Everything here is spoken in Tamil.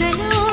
காதலோ